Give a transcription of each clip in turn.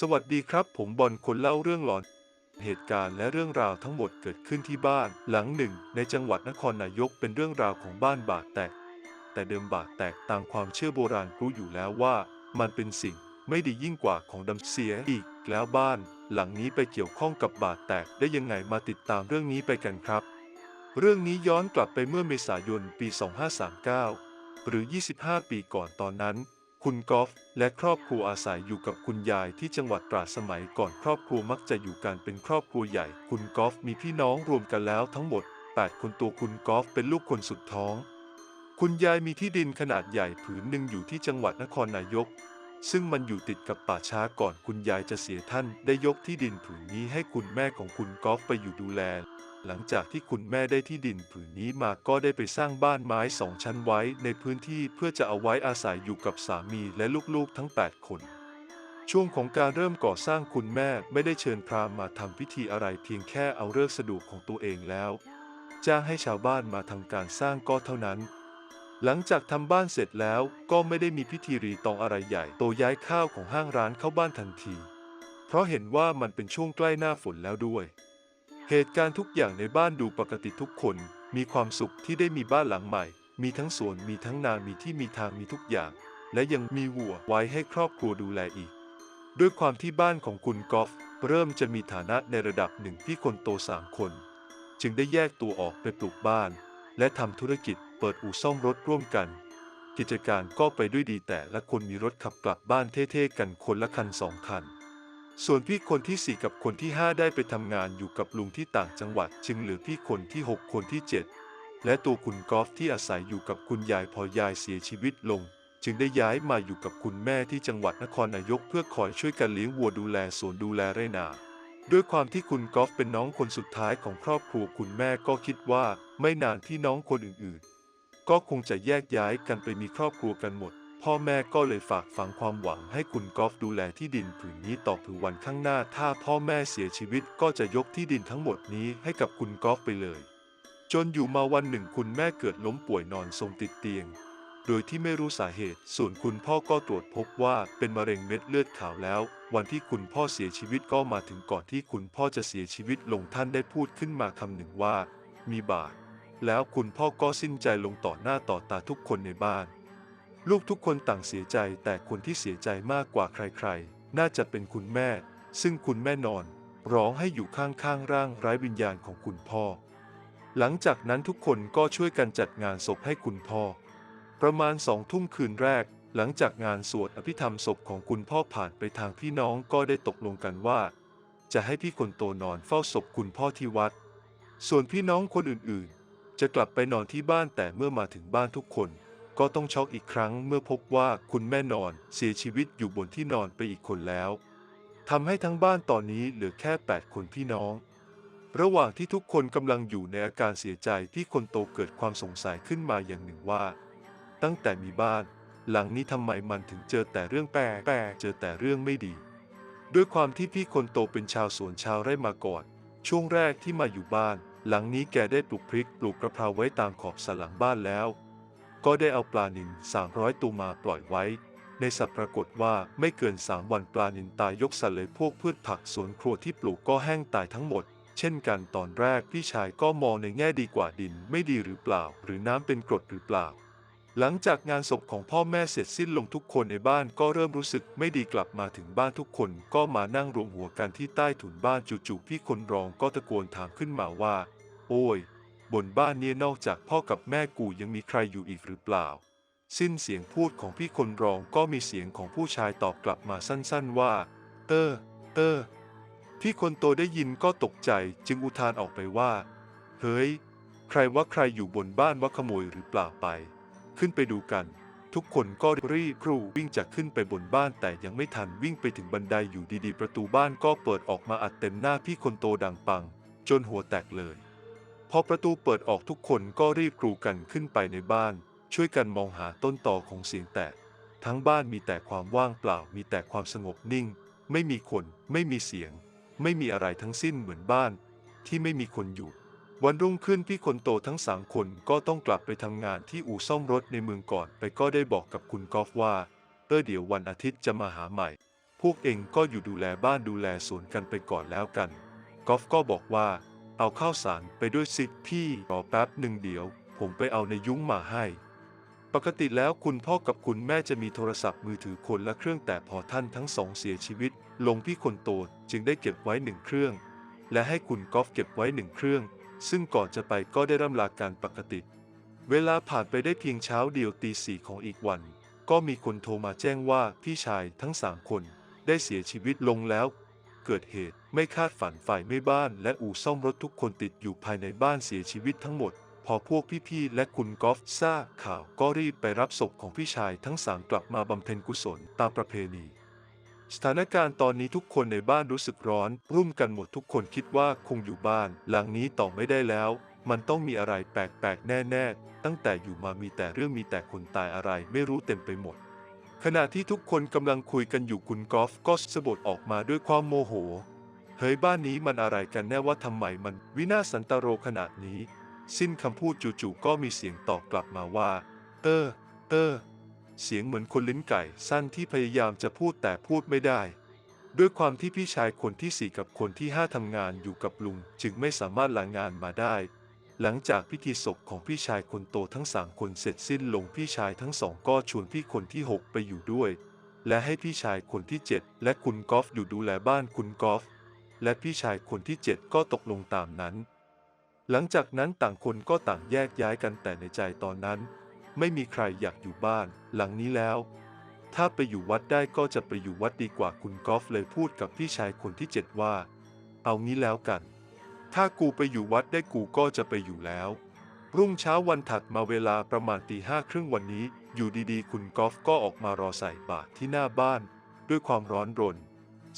สวัสดีครับ ผมบอลคนเล่าเรื่องหลอน เหตุการณ์และเรื่องราวทั้งหมดเกิดขึ้นที่บ้านหลังหนึ่ง ในจังหวัดนครนายกเป็นเรื่องราวของบ้านบาดแตก แต่เดิมบาดแตกตามความเชื่อโบราณรู้อยู่แล้วว่า มันเป็นสิ่งไม่ดียิ่งกว่าของดำเสียอีก แล้วบ้านหลังนี้ไปเกี่ยวข้องกับบาดแตกได้ยังไงมาติดตามเรื่องนี้ไปกันครับ เรื่องนี้ย้อนกลับไปเมื่อเมษายนปี 2539 หรือ 25 ปีก่อนตอนนั้น คุณกอล์ฟและครอบครัวอาศัยอยู่กับคุณยายที่จังหวัดตราดสมัยก่อนครอบครัวมักจะอยู่กันเป็นครอบครัวใหญ่ คุณกอล์ฟมีพี่น้องรวมกันแล้วทั้งหมด 8 คนตัวคุณกอล์ฟเป็นลูกคนสุดท้อง คุณยายมีที่ดินขนาดใหญ่ผืนหนึ่งอยู่ที่จังหวัดนครนายก ซึ่งมันอยู่ติดกับป่าช้าก่อนคุณยายจะเสียท่านได้ยกที่ดินผืนนี้ให้คุณแม่ของคุณกอล์ฟไปอยู่ดูแล หลังจากที่คุณแม่ได้ที่ดินผืนนี้มาก็ได้ไปสร้างบ้านไม้สองชั้นไว้ในพื้นที่เพื่อจะเอาไว้อาศัยอยู่กับสามีและลูกๆทั้ง 8 คน ช่วงของการเริ่มก่อสร้างคุณแม่ไม่ได้เชิญพราหมณ์มาทำพิธีอะไรเพียงแค่เอาเลิกสะดวกของตัวเองแล้วจ้างให้ชาวบ้านมาทำการสร้างก็เท่านั้น หลังจากทำบ้านเสร็จแล้วก็ไม่ได้มีพิธีรีตองอะไรใหญ่โตย้ายข้าวของห้างร้านเข้าบ้านทันที เพราะเห็นว่ามันเป็นช่วงใกล้หน้าฝนแล้วด้วย เหตุการณ์ทุกอย่างในบ้านดูปกติทุกคน มีความสุขที่ได้มีบ้านหลังใหม่ มีทั้งสวนมีทั้งนามีที่มีทางมีทุกอย่าง และยังมีวัวไว้ให้ครอบครัวดูแลอีก ด้วยความที่บ้านของคุณกอล์ฟเริ่มจะมีฐานะในระดับหนึ่งที่คนโตสามคน จึงได้แยกตัวออกไปปลูกบ้าน และทำธุรกิจเปิดอู่ซ่อมรถร่วมกัน กิจการก็ไปด้วยดีแต่ละคนมีรถขับกลับบ้านเท่ๆกันคนละคันสองคัน ส่วนพี่คนที่ 4 กับคนที่ 5 ได้ไปทำงานอยู่กับลุงที่ต่างจังหวัด จึงเหลือพี่คนที่ 6 คนที่ 7 และตัวคุณกอล์ฟที่อาศัยอยู่กับคุณยายพอยายเสียชีวิตลง จึงได้ย้ายมาอยู่กับคุณแม่ที่จังหวัดนครนายกเพื่อคอยช่วยกันเลี้ยงวัวดูแลสวนดูแลไรนา ด้วยความที่คุณกอล์ฟเป็นน้องคนสุดท้ายของครอบครัวคุณแม่ก็คิดว่าไม่นานที่น้องคนอื่นๆ ก็คงจะแยกย้ายกันไปมีครอบครัวกันหมด พ่อแม่ก็เลยฝากฝังความหวังให้คุณกอล์ฟดูแลที่ดินผืนนี้ต่อถึงวันข้างหน้า ถ้าพ่อแม่เสียชีวิตก็จะยกที่ดินทั้งหมดนี้ให้กับคุณกอล์ฟไปเลย จนอยู่มาวันหนึ่งคุณแม่เกิดล้มป่วยนอนทรงติดเตียง โดยที่ไม่รู้สาเหตุ ส่วนคุณพ่อก็ตรวจพบว่าเป็นมะเร็งเม็ดเลือดขาวแล้ว วันที่คุณพ่อเสียชีวิตก็มาถึงก่อนที่คุณพ่อจะเสียชีวิตลงท่านได้พูดขึ้นมาคำหนึ่งว่า มีบาปแล้วคุณพ่อก็สิ้นใจลงต่อหน้าต่อตาทุกคนในบ้าน ลูกทุกคนต่างเสียใจแต่คนที่เสียใจมากกว่าใครๆ น่าจะเป็นคุณแม่ ซึ่งคุณแม่นอน ร้องให้อยู่ข้างๆร่างไร้วิญญาณของคุณพ่อ หลังจากนั้นทุกคนก็ช่วยกันจัดงานศพให้คุณพ่อ ประมาณสองทุ่มคืนแรก หลังจากงานสวดอภิธรรมศพของคุณพ่อผ่านไปทางพี่น้องก็ได้ตกลงกันว่า จะให้พี่คนโตนอนเฝ้าศพคุณพ่อที่วัด ส่วนพี่น้องคนอื่นๆ จะกลับไปนอนที่บ้านแต่เมื่อมาถึงบ้านทุกคน ก็ต้องช็อกอีกครั้งเมื่อพบว่าคุณแม่นอนเสียชีวิตอยู่บนที่นอนไปอีกคนแล้วทำให้ทั้งบ้านตอนนี้เหลือแค่ 8 คนพี่น้อง ระหว่างที่ทุกคนกำลังอยู่ในอาการเสียใจที่คนโตเกิดความสงสัยขึ้นมาอย่างหนึ่งว่า ตั้งแต่มีบ้าน หลังนี้ทำไมมันถึงเจอแต่เรื่องแปลกเจอแต่เรื่องไม่ดี ด้วยความที่พี่คนโตเป็นชาวสวนชาวไร่มาก่อน ช่วงแรกที่มาอยู่บ้าน หลังนี้แกได้ปลูกพริกปลูกกระเพราไว้ตามขอบสนหลังบ้านแล้ว ก็ได้เอาปลานิล300 ตัวมาปล่อยไว้ ในสัตว์ปรากฏว่าไม่เกิน 3 วันปลานิลตายยกสะเลยพวกพืชผักสวนครัวที่ปลูกก็แห้งตายทั้งหมด เช่นกันตอนแรกพี่ชายก็มองในแง่ดีกว่าดินไม่ดีหรือเปล่า หรือน้ำเป็นกรดหรือเปล่า หลังจากงานศพของพ่อแม่เสร็จสิ้นลงทุกคนในบ้านก็เริ่มรู้สึกไม่ดีกลับมาถึงบ้านทุกคนก็มานั่งรวมหัวกันที่ใต้ถุนบ้านจู่ๆพี่คนรองก็ตะโกนถามขึ้นมาว่า โอ้ย บนบ้านเนี่ยนอกจากพ่อกับแม่กูยังมีใครอยู่อีกหรือเปล่า สิ้นเสียงพูดของพี่คนรองก็มีเสียงของผู้ชายตอบกลับมาสั้นๆว่าเตอเตอร์พี่คนโตได้ยินก็ตกใจจึงอุทานออกไปว่า เฮ้ย ใครว่าใครอยู่บนบ้านว่าขโมยหรือเปล่าไป ขึ้นไปดูกัน ทุกคนก็รีบกรูวิ่งจากขึ้นไปบนบ้านแต่ยังไม่ทันวิ่งไปถึงบันไดอยู่ดีๆ ประตูบ้านก็เปิดออกมาอัดเต็มหน้าพี่คนโตดังปัง จนหัวแตกเลย พอประตูเปิดออกทุกคนก็รีบกรูกันขึ้นไปในบ้าน ช่วยกันมองหาต้นตอของเสียงแตก ทั้งบ้านมีแต่ความว่างเปล่ามีแต่ความสงบนิ่ง ไม่มีคน ไม่มีเสียง ไม่มีอะไรทั้งสิ้นเหมือนบ้าน ที่ไม่มีคนอยู่ วันรุ่งขึ้นพี่คนโตทั้งสามคนก็ต้องกลับไปทำงานที่อู่ซ่อมรถในเมืองก่อนไปก็ได้บอกกับคุณกอล์ฟว่าเออเดี๋ยววันอาทิตย์จะมาหาใหม่ พวกเองก็อยู่ดูแลบ้านดูแลสวนกันไปก่อนแล้วกันกอฟก็บอกว่า เอาข้าวสารไปด้วยสิพี่รอแป๊บหนึ่งเดี๋ยว ผมไปเอาในยุ้งมาให้ ปกติแล้วคุณพ่อกับคุณแม่จะมีโทรศัพท์มือถือคนละเครื่องแต่พอท่านทั้งสองเสียชีวิต ลงพี่คนโตจึงได้เก็บไว้หนึ่งเครื่อง และให้คุณกอฟเก็บไว้หนึ่งเครื่อง ซึ่งก่อนจะไปก็ได้ร่ำลาการปกติ เวลาผ่านไปได้เพียงเช้าเดียวตีสี่ของอีกวัน ก็มีคนโทรมาแจ้งว่าพี่ชายทั้งสามคนได้เสียชีวิตลงแล้ว เกิดเหตุ ไม่คาดฝันฝ่ายไม่บ้านและอู่ซ่อมรถทุกคนติดอยู่ภายในบ้านเสียชีวิตทั้งหมด พอพวกพี่ๆและคุณกอล์ฟทราบข่าวก็รีบไปรับศพของพี่ชายทั้งสามกลับมาบำเพ็ญกุศลตามประเพณี สถานการณ์ตอนนี้ทุกคนในบ้านรู้สึกร้อน รุ่มกันหมดทุกคนคิดว่าคงอยู่บ้าน หลังนี้ต่อไม่ได้แล้ว มันต้องมีอะไรแปลกๆ แน่ๆ ตั้งแต่อยู่มามีแต่เรื่องมีแต่คนตายอะไรไม่รู้เต็มไปหมดขณะที่ทุกคนกำลังคุยกันอยู่คุณกอล์ฟก็สะบดออกมาด้วยความโมโห เฮ้ยบ้านนี้มันอะไรกันแน่ว่าทำไมมันวินาศสันตโรขนาดนี้ สิ้นคำพูดจู่ๆก็มีเสียงตอบกลับมาว่าเตอเตอเสียงเหมือนคนลิ้นไก่สั้นที่พยายามจะพูดแต่พูดไม่ได้ ด้วยความที่พี่ชายคนที่สี่กับคนที่ห้าทำงานอยู่กับลุง จึงไม่สามารถลางานมาได้ หลังจากพิธีศพของพี่ชายคนโตทั้งสามคนเสร็จสิ้นลงพี่ชายทั้งสองก็ชวนพี่คนที่หกไปอยู่ด้วย และให้พี่ชายคนที่เจ็ดและคุณกอล์ฟอยู่ดูแลบ้านคุณกอล์ฟ และพี่ชายคนที่เจ็ดก็ตกลงตามนั้น หลังจากนั้นต่างคนก็ต่างแยกย้ายกันแต่ในใจตอนนั้น ไม่มีใครอยากอยู่บ้านหลังนี้แล้ว ถ้าไปอยู่วัดได้ก็จะไปอยู่วัดดีกว่าคุณกอล์ฟเลยพูดกับพี่ชายคนที่เจ็ดว่า เอางี้แล้วกัน ถ้ากูไปอยู่วัดได้กูก็จะไปอยู่แล้วรุ่งเช้าวันถัดมาเวลาประมาณตีห้าครึ่งวันนี้ อยู่ดีๆ คุณกอล์ฟก็ออกมารอใส่บาตรที่หน้าบ้าน ด้วยความร้อนรน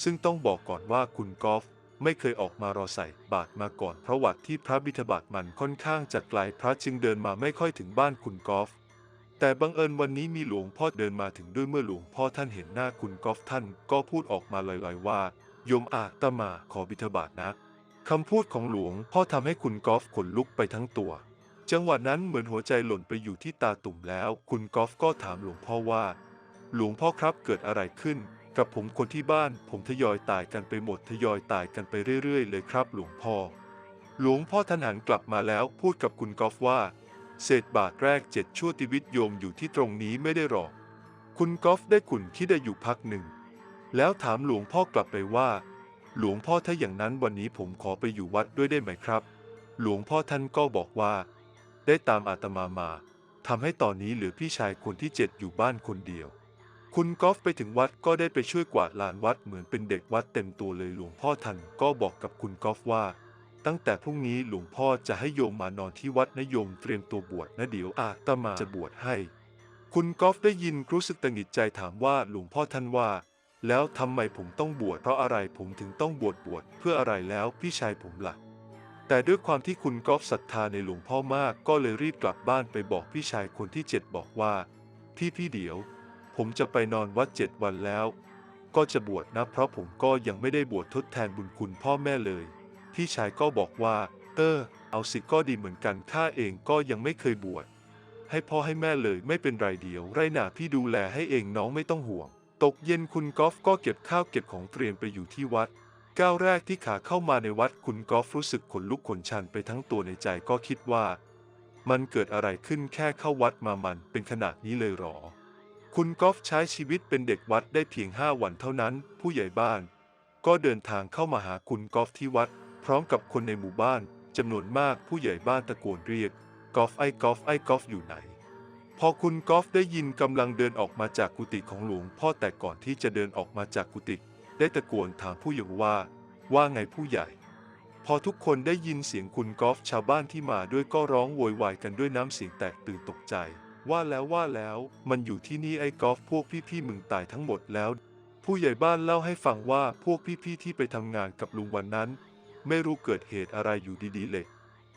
ซึ่งต้องบอกก่อนว่าคุณกอล์ฟไม่เคยออกมารอใส่บาตรมาก่อนเพราะวัดที่พระบิณฑบาตมันค่อนข้างจะไกลพระจึงเดินมาไม่ค่อยถึงบ้านคุณกอล์ฟแต่บังเอิญวันนี้มีหลวงพ่อเดินมาถึงด้วยเมื่อหลวงพ่อท่านเห็นหน้าคุณกอล์ฟท่านก็พูดออกมาลอยๆว่า โยมอาตมาขอบิณฑบาตนะคำพูดของหลวงพ่อทำให้คุณกอล์ฟขนลุกไปทั้งตัว จังหวะนั้นเหมือนหัวใจหล่นไปอยู่ที่ตาตุ่มแล้ว คุณกอล์ฟก็ถามหลวงพ่อว่า หลวงพ่อครับเกิดอะไรขึ้น กับผมคนที่บ้านผมทยอยตายกันไปหมดทยอยตายกันไปเรื่อยๆ เลยครับ หลวงพ่อ หลวงพ่อท่านหันกลับมาแล้วพูดกับคุณกอล์ฟว่า เศษบาทแรกเจ็ดชั่วชีวิตโยมอยู่ที่ตรงนี้ไม่ได้หรอก คุณกอล์ฟได้ขุนคิดได้อยู่พักหนึ่ง แล้วถามหลวงพ่อกลับไปว่า หลวงพ่อถ้าอย่างนั้นวันนี้ผมขอไปอยู่วัดด้วยได้ไหมครับ หลวงพ่อท่านก็บอกว่า ได้ตามอาตมามาทำให้ตอนนี้เหลือพี่ชายคนที่เจ็ดอยู่บ้านคนเดียว คุณกอล์ฟไปถึงวัดก็ได้ไปช่วยกวาดลานวัดเหมือนเป็นเด็กวัดเต็มตัวเลยหลวงพ่อท่านก็บอกกับคุณกอล์ฟว่า ตั้งแต่พรุ่งนี้หลวงพ่อจะให้โยมมานอนที่วัดนะโยมเตรียมตัวบวชนะเดี๋ยวอาตมาจะบวชให้ คุณกอล์ฟได้ยินรู้สึกตังหิดใจถามว่าหลวงพ่อท่านว่า แล้วทำไมผมต้องบวชเพราะอะไรผมถึงต้องบวชบวชเพื่ออะไรแล้วพี่ชายผมล่ะแต่ด้วยความที่คุณกอล์ฟศรัทธาในหลวงพ่อมากก็เลยรีบกลับบ้านไปบอกพี่ชายคนที่เจ็ดบอกว่าพี่พี่เดี๋ยว ผมจะไปนอนวัดเจ็ดวันแล้ว ก็จะบวชนะ เพราะผมก็ยังไม่ได้บวชทดแทนบุญคุณพ่อแม่เลย พี่ชายก็บอกว่า เออ เอาสิก็ดีเหมือนกันข้าเองก็ยังไม่เคยบวชให้พ่อให้แม่เลยไม่เป็นไรเดียว ไรหนาพี่ดูแลให้เองน้องไม่ต้องห่วง ตกเย็นคุณกอล์ฟก็เก็บข้าวเก็บของเตรียมไปอยู่ที่วัด ก้าวแรกที่ขาเข้ามาในวัดคุณกอล์ฟรู้สึกขนลุกขนชันไปทั้งตัวในใจก็คิดว่า มันเกิดอะไรขึ้นแค่เข้าวัดมามันเป็นขนาดนี้เลยหรอ คุณกอล์ฟใช้ชีวิตเป็นเด็กวัดได้เพียงห้าวันเท่านั้น ผู้ใหญ่บ้าน ก็เดินทางเข้ามาหาคุณกอล์ฟที่วัด พร้อมกับคนในหมู่บ้านจำนวนมากผู้ใหญ่บ้านตะโกนเรียกกอล์ฟไอ้กอล์ฟไอ้กอล์ฟอยู่ไหน พอคุณกอล์ฟได้ยินกำลังเดินออกมาจากกุฏิของหลวงพ่อแต่ก่อนที่จะเดินออกมาจากกุฏิได้ตะโกนถามผู้ใหญ่ว่า ว่าไงผู้ใหญ่ พอทุกคนได้ยินเสียงคุณกอล์ฟชาวบ้านที่มาด้วยก็ร้องโวยวายกันด้วยน้ำเสียงแตกตื่นตกใจ ว่าแล้วว่าแล้ว มันอยู่ที่นี่ไอ้กอล์ฟพวกพี่ๆมึงตายทั้งหมดแล้ว ผู้ใหญ่บ้านเล่าให้ฟังว่าพวกพี่ๆที่ไปทำงานกับลุงวันนั้น ไม่รู้เกิดเหตุอะไรอยู่ดีๆเลย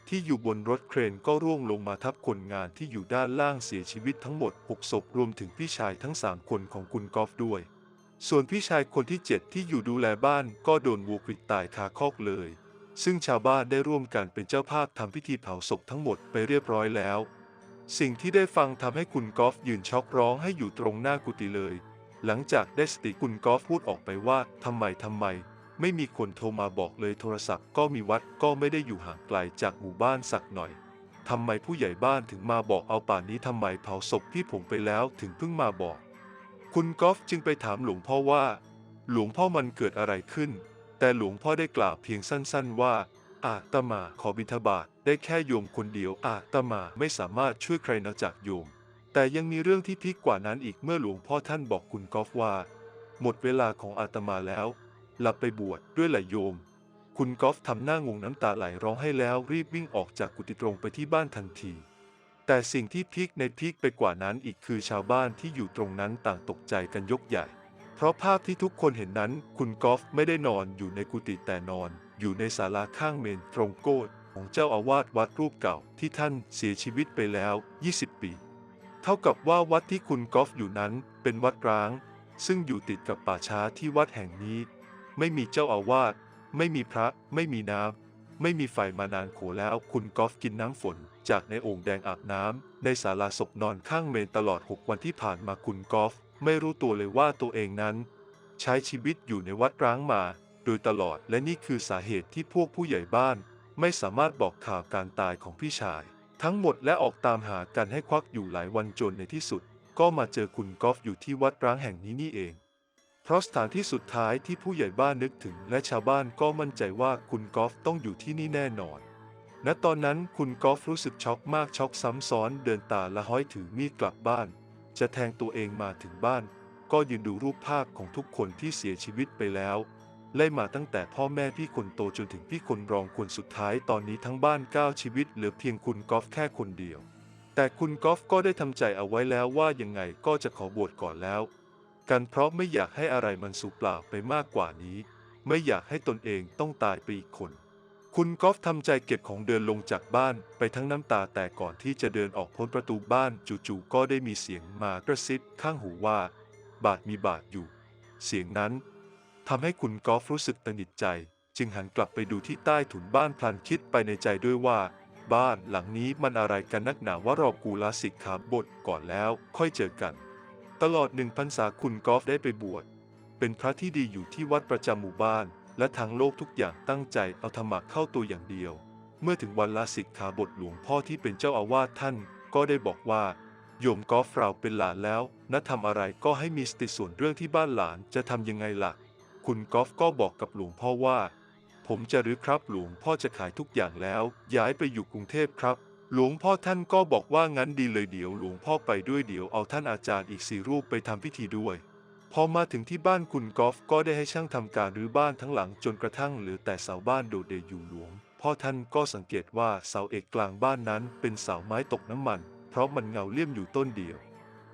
ที่อยู่บนรถเครนก็ร่วงลงมาทับคนงานที่อยู่ด้านล่างเสียชีวิตทั้งหมด6ศพรวมถึงพี่ชายทั้ง3คนของคุณกอล์ฟด้วย ส่วนพี่ชายคนที่7ที่อยู่ดูแลบ้านก็โดนวัวควิดตายคาคอกเลยซึ่งชาวบ้านได้ร่วมกันเป็นเจ้าภาพทำพิธีเผาศพทั้งหมดไปเรียบร้อยแล้ว สิ่งที่ได้ฟังทำให้คุณกอล์ฟยืนช็อกร้องให้อยู่ตรงหน้ากุฏิเลย หลังจากได้สติคุณกอล์ฟพูดออกไปว่าทำไมทำไม ไม่มีคนโทรมาบอกเลยโทรศัพท์ก็มีวัดก็ไม่ได้อยู่ห่างไกลจากหมู่บ้านสักหน่อยทำไมผู้ใหญ่บ้านถึงมาบอกเอาป่านนี้ทำไมเผาศพพี่ผมไปแล้วถึงเพิ่งมาบอก คุณกอล์ฟจึงไปถามหลวงพ่อว่า หลวงพ่อมันเกิดอะไรขึ้น แต่หลวงพ่อได้กล่าวเพียงสั้น ๆว่า อาตมาขอบิณฑบาตได้แค่โยมคนเดียวอาตมาไม่สามารถช่วยใครนอกจากโยม แต่ยังมีเรื่องที่พีกกว่านั้นอีกเมื่อหลวงพ่อท่านบอกคุณกอล์ฟว่า หมดเวลาของอาตมาแล้วหลับไปบวชดด้วยไหลโยม คุณกอล์ฟทำหน้างงน้ำตาไหลร้องให้แล้วรีบวิ่งออกจากกุฏิตรงไปที่บ้านทันที แต่สิ่งที่พีคในพีคไปกว่านั้นอีกคือชาวบ้านที่อยู่ตรงนั้นต่างตกใจกันยกใหญ่ เพราะภาพที่ทุกคนเห็นนั้น คุณกอล์ฟไม่ได้นอนอยู่ในกุฏิแต่นอน อยู่ในศาลาข้างเมนตรงโกดของเจ้าอาวาสวัดรูปเก่าที่ท่านเสียชีวิตไปแล้ว 20 ปี เท่ากับว่าวัดที่คุณกอล์ฟอยู่นั้นเป็นวัดร้าง ซึ่งอยู่ติดกับป่าช้าที่วัดแห่งนี้ ไม่มีเจ้าอาวาสไม่มีพระ ไม่มีน้ำไม่มีไฟมานานโขแล้วคุณกอล์ฟกินน้ำฝน จากในโอ่งแดงอาบน้ำในศาลาศพนอนข้างเมนตลอด 6 วันที่ผ่านมาคุณกอล์ฟไม่รู้ตัวเลยว่าตัวเองนั้น ใช้ชีวิตอยู่ในวัดร้างมา โดยตลอดและนี่คือสาเหตุที่พวกผู้ใหญ่บ้านไม่สามารถบอกข่าวการตายของพี่ชาย ทั้งหมดและออกตามหากันให้ควักอยู่หลายวันจนในที่สุด ก็มาเจอคุณกอล์ฟอยู่ที่วัดร้างแห่งนี้นี่เอง เพราะสถานที่สุดท้ายที่ผู้ใหญ่บ้านนึกถึงและชาวบ้านก็มั่นใจว่าคุณกอล์ฟต้องอยู่ที่นี่แน่นอน ณตอนนั้นคุณกอล์ฟรู้สึกช็อกมากช็อกซ้ำซ้อนเดินตาละห้อยถือมีดกลับบ้าน จะแทงตัวเองมาถึงบ้าน ก็ยืนดูรูปภาพของทุกคนที่เสียชีวิตไปแล้ว ไล่มาตั้งแต่พ่อแม่พี่คนโตจนถึงพี่คนรองคนสุดท้ายตอนนี้ทั้งบ้านก้าชีวิตเหลือเพียงคุณกอล์ฟแค่คนเดียว แต่คุณกอล์ฟก็ได้ทำใจเอาไว้แล้วว่ายังไงก็จะขอบวชก่อนแล้ว กันเพราะไม่อยากให้อะไรมันสูญเปล่าไปมากกว่านี้ ไม่อยากให้ตนเองต้องตายไปอีกคน คุณกอล์ฟทำใจเก็บของเดินลงจากบ้านไปทั้งน้ำตาแต่ก่อนที่จะเดินออกพ้นประตูบ้านจู่ๆก็ได้มีเสียงมากระซิบข้างหูว่า บาทมีบาทอยู่ เสียงนั้น ทำให้คุณกอล์ฟรู้สึกตันหิดใจ จึงหันกลับไปดูที่ใต้ถุนบ้านพลันคิดไปในใจด้วยว่า บ้านหลังนี้มันอะไรกันนักหนาว่ารอกูลาสิกขาบทก่อนแล้ว ค่อยเจอกัน ตลอดหนึ่งพรรษาคุณกอล์ฟได้ไปบวชเป็นพระที่ดีอยู่ที่วัดประจำหมู่บ้าน และทางโลกทุกอย่างตั้งใจเอาธรรมะเข้าตัวอย่างเดียว เมื่อถึงวันลาสิกขาบทหลวงพ่อที่เป็นเจ้าอาวาสท่าน ก็ได้บอกว่าโยมกอล์ฟเราเป็นหลานแล้วนะทำอะไรก็ให้มีสติส่วนเรื่องที่บ้านหลานจะทำยังไงล่ะ คุณกอล์ฟก็บอกกับหลวงพ่อว่า ผมจะรื้อครับหลวงพ่อจะขายทุกอย่างแล้ว ย้ายไปอยู่กรุงเทพครับ หลวงพ่อท่านก็บอกว่างั้นดีเลยเดี๋ยว หลวงพ่อไปด้วยเดี๋ยวเอาท่านอาจารย์อีกสี่รูปไปทำพิธีด้วย พอมาถึงที่บ้านคุณกอล์ฟก็ได้ให้ช่างทำการรื้อบ้านทั้งหลังจนกระทั่งเหลือแต่เสาบ้านโดดเด่นอยู่หลวงพ่อท่านก็สังเกตว่าเสาเอกกลางบ้านนั้นเป็นเสาไม้ตกน้ำมัน เพราะมันเงาเลี่ยมอยู่ต้นเดียว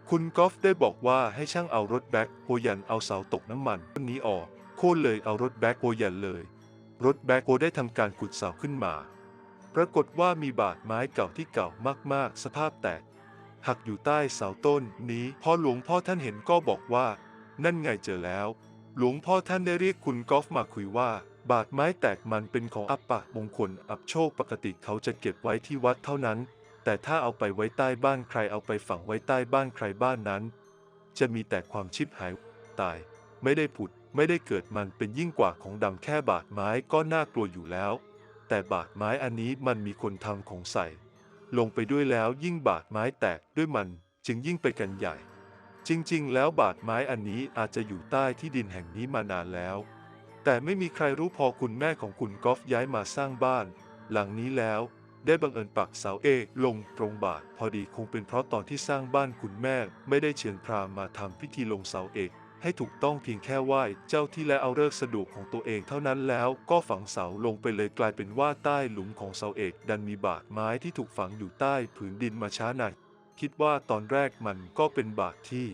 คุณกอล์ฟได้บอกว่าให้ช่างเอารถแบ็คโฮยันเอาเสาตกน้ำมันต้นนี้ออก โค่นเลยเอารถแบ็คโฮยันเลย รถแบ็คโฮได้ทำการขุดเสาขึ้นมา ปรากฏว่ามีบาดไม้เก่าที่เก่ามากๆ สภาพแตก หักอยู่ใต้เสาต้นนี้พอหลวงพ่อท่านเห็นก็บอกว่า นั่นไงเจอแล้ว หลวงพ่อท่านได้เรียกคุณกอล์ฟมาคุยว่า บาดไม้แตกมันเป็นของอัปปะมงคลอับโชคปกติเขาจะเก็บไว้ที่วัดเท่านั้น แต่ถ้าเอาไปไว้ใต้บ้านใครเอาไปฝังไว้ใต้บ้านใครบ้านนั้น จะมีแต่ความชิบหายตายไม่ได้ผุด ไม่ได้เกิดมันเป็นยิ่งกว่าของดำแค่บาดไม้ก็น่ากลัวอยู่แล้ว แต่บาดไม้อันนี้มันมีคนทำของใส่ ลงไปด้วยแล้วยิ่งบาดไม้แตกด้วยมันจึงยิ่งไปกันใหญ่ จริงๆ แล้วบาดไม้อันนี้อาจจะอยู่ใต้ที่ดินแห่งนี้มานานแล้ว แต่ไม่มีใครรู้พอคุณแม่ของคุณกอล์ฟย้ายมาสร้างบ้าน หลังนี้แล้วได้บังเอิญปักเสาเอกลงตรงบาทพอดีคงเป็นเพราะตอนที่สร้างบ้านคุณแม่ไม่ได้เชิญพราหมณ์มาทำพิธีลงเสาเอก ให้ถูกต้องเพียงแค่ไหว้เจ้าที่และเอาเลิกสะดวกของตัวเองเท่านั้นแล้วก็ฝังเสาลงไปเลยกลายเป็นว่าใต้หลุมของเสาเอก ดันมีบาดไม้ที่ถูกฝังอยู่ใต้ผืนดินมาช้านานคิดว่าตอนแรกมันก็เป็นบาดที่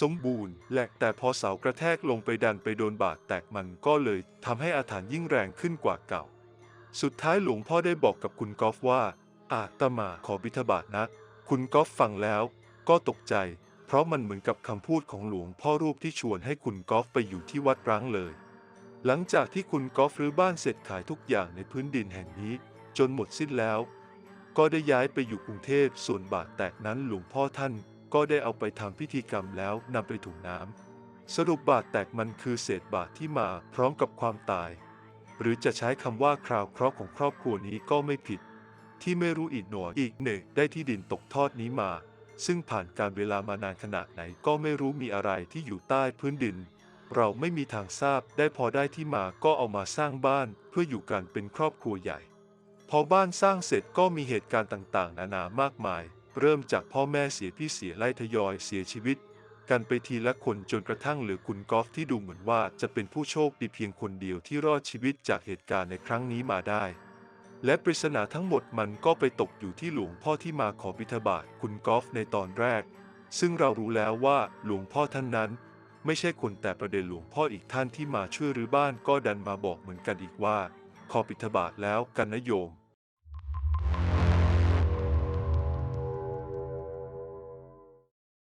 สมบูรณ์แหลกแต่พอเสากระแทกลงไปดันไปโดนบาดแตกมันก็เลยทำให้อาถรรพ์ยิ่งแรงขึ้นกว่าเก่า สุดท้ายหลวงพ่อได้บอกกับคุณกอล์ฟว่าอาตมาขอบิทบาทนะ คุณกอล์ฟฟังแล้วก็ตกใจ เพราะมันเหมือนกับคำพูดของหลวงพ่อรูปที่ชวนให้คุณกอล์ฟไปอยู่ที่วัดร้างเลย หลังจากที่คุณกอล์ฟรื้อบ้านเสร็จขายทุกอย่างในพื้นดินแห่งนี้ จนหมดสิ้นแล้ว ก็ได้ย้ายไปอยู่กรุงเทพส่วนบาทแตกนั้นหลวงพ่อท่านก็ได้เอาไปทำพิธีกรรมแล้วนำไปถุงน้ำสรุปบาทแตกมันคือเศษบาทที่มาพร้อมกับความตาย หรือจะใช้คำว่าคราวเคราะห์ของครอบครัวนี้ก็ไม่ผิด ที่ไม่รู้อีกหน่วยอีกหนึ่งได้ที่ดินตกทอดนี้มา ซึ่งผ่านการเวลามานานขนาดไหนก็ไม่รู้มีอะไรที่อยู่ใต้พื้นดิน เราไม่มีทางทราบได้พอได้ที่มาก็เอามาสร้างบ้านเพื่ออยู่กันเป็นครอบครัวใหญ่ พอบ้านสร้างเสร็จก็มีเหตุการณ์ต่างๆ นานามากมาย เริ่มจากพ่อแม่เสียพี่เสียไล่ทยอยเสียชีวิต กันไปทีละคนจนกระทั่งเหลือคุณกอล์ฟที่ดูเหมือนว่าจะเป็นผู้โชคดีเพียงคนเดียวที่รอดชีวิตจากเหตุการณ์ในครั้งนี้มาได้ และปริศนาทั้งหมดมันก็ไปตกอยู่ที่หลวงพ่อที่มาขอบิทบาทคุณกอล์ฟในตอนแรก ซึ่งเรารู้แล้วว่าหลวงพ่อท่านนั้น ไม่ใช่คนแต่ประเด็นหลวงพ่ออีกท่านที่มาช่วยรื้อบ้านก็ดันมาบอกเหมือนกันอีกว่า ขอบิทบาทแล้วกันนะโยม